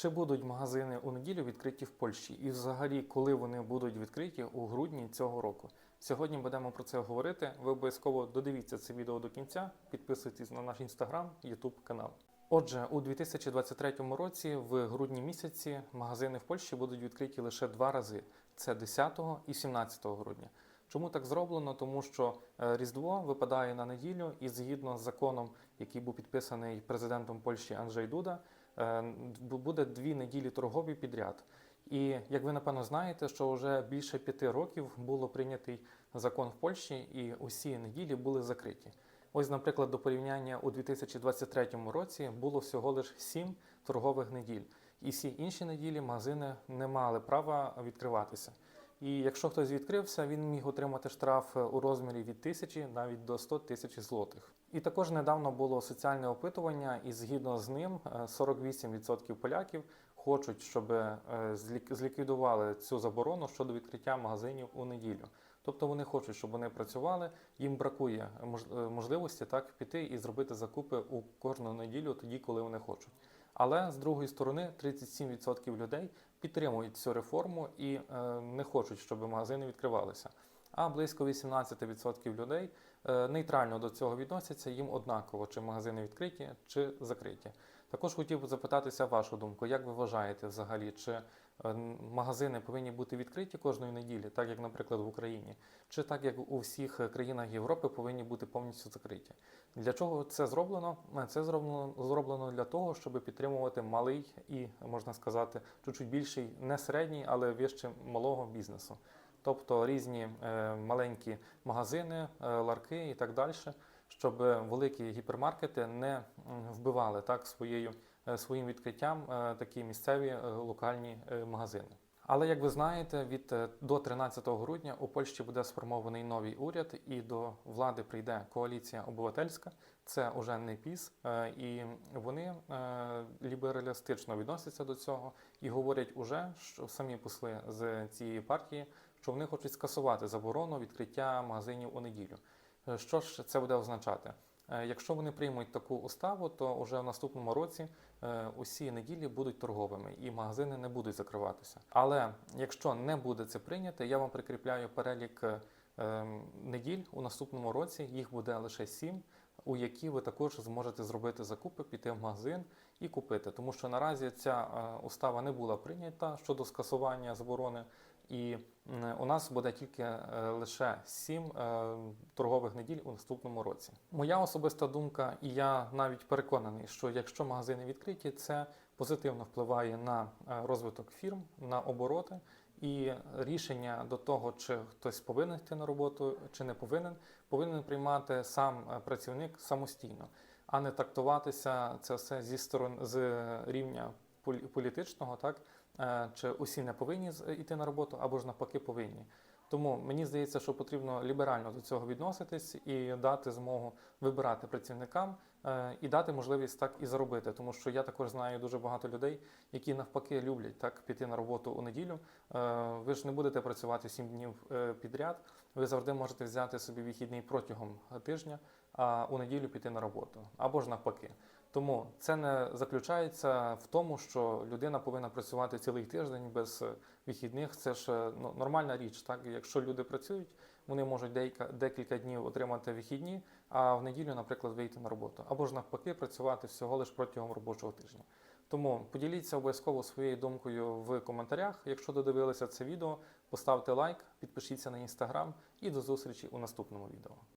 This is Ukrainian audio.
Чи будуть магазини у неділю відкриті в Польщі? І взагалі, коли вони будуть відкриті у грудні цього року? Сьогодні будемо про це говорити. Ви обов'язково додивіться це відео до кінця, підписуйтесь на наш інстаграм, ютуб канал. Отже, у 2023 році, в грудні місяці, магазини в Польщі будуть відкриті лише два рази: це 10 і 17 грудня. Чому так зроблено? Тому що е, Різдво випадає на неділю, і згідно з законом, який був підписаний президентом Польщі Анджей Дуда, буде дві неділі торгові підряд. І як ви напевно знаєте, що вже більше п'яти років було прийнятий закон в Польщі, і усі неділі були закриті. Ось, наприклад, до порівняння у 2023 році було всього лише сім торгових неділь, і всі інші неділі магазини не мали права відкриватися. І якщо хтось відкрився, він міг отримати штраф у розмірі від тисячі навіть до 100 тисяч злотих. І також недавно було соціальне опитування, і згідно з ним е, 48% поляків хочуть, щоб е, злік- зліквідували цю заборону щодо відкриття магазинів у неділю. Тобто вони хочуть, щоб вони працювали. Їм бракує мож- е, можливості так піти і зробити закупи у кожну неділю, тоді, коли вони хочуть. Але з другої сторони, 37% людей підтримують цю реформу і е, не хочуть, щоб магазини відкривалися. А близько 18% людей е, нейтрально до цього відносяться, їм однаково, чи магазини відкриті, чи закриті. Також хотів би запитатися вашу думку, як ви вважаєте взагалі, чи е, магазини повинні бути відкриті кожної неділі, так як, наприклад, в Україні, чи так як у всіх країнах Європи повинні бути повністю закриті? Для чого це зроблено? Е, Це зроблено зроблено для того, щоб підтримувати малий і можна сказати, чуть-чуть більший, не середній, але вище малого бізнесу. Тобто різні е, маленькі магазини, е, ларки і так далі, щоб великі гіпермаркети не вбивали так своєю е, своїм відкриттям е, такі місцеві е, локальні е, магазини. Але як ви знаєте, від е, до 13 грудня у Польщі буде сформований новий уряд, і до влади прийде коаліція обивательська. Це уже не ПІС, е, і вони е, лібералістично відносяться до цього і говорять уже, що самі посли з цієї партії, що вони хочуть скасувати заборону відкриття магазинів у неділю. Е, Що ж це буде означати? Е, Якщо вони приймуть таку уставу, то вже в наступному році е, усі неділі будуть торговими і магазини не будуть закриватися. Але якщо не буде це прийнято, я вам прикріпляю перелік ем, неділь у наступному році. Їх буде лише сім, у які ви також зможете зробити закупи, піти в магазин і купити. Тому що наразі ця устава не була прийнята щодо скасування заборони. І у нас буде тільки е, лише сім е, торгових неділь у наступному році. Моя особиста думка, і я навіть переконаний, що якщо магазини відкриті, це позитивно впливає на е, розвиток фірм, на обороти. І рішення до того, чи хтось повинен йти на роботу, чи не повинен, повинен приймати сам працівник самостійно, а не трактуватися це все зі сторон з рівня політичного, так Е, чи усі не повинні йти на роботу, або ж навпаки повинні. Тому мені здається, що потрібно ліберально до цього відноситись і дати змогу вибирати працівникам е, і дати можливість так і заробити. Тому що я також знаю дуже багато людей, які навпаки люблять так піти на роботу у неділю. Е, Ви ж не будете працювати 7 днів підряд. Ви завжди можете взяти собі вихідний протягом тижня, а у неділю піти на роботу або ж навпаки. Тому це не заключається в тому, що людина повинна працювати цілий тиждень без е, вихідних. Це ж е, ну, нормальна річ. Так, якщо люди працюють, вони можуть деяка, декілька днів отримати вихідні, а в неділю, наприклад, вийти на роботу, або ж навпаки, працювати всього лише протягом робочого тижня. Тому поділіться обов'язково своєю думкою в коментарях. Якщо додивилися це відео, поставте лайк, підпишіться на інстаграм і до зустрічі у наступному відео.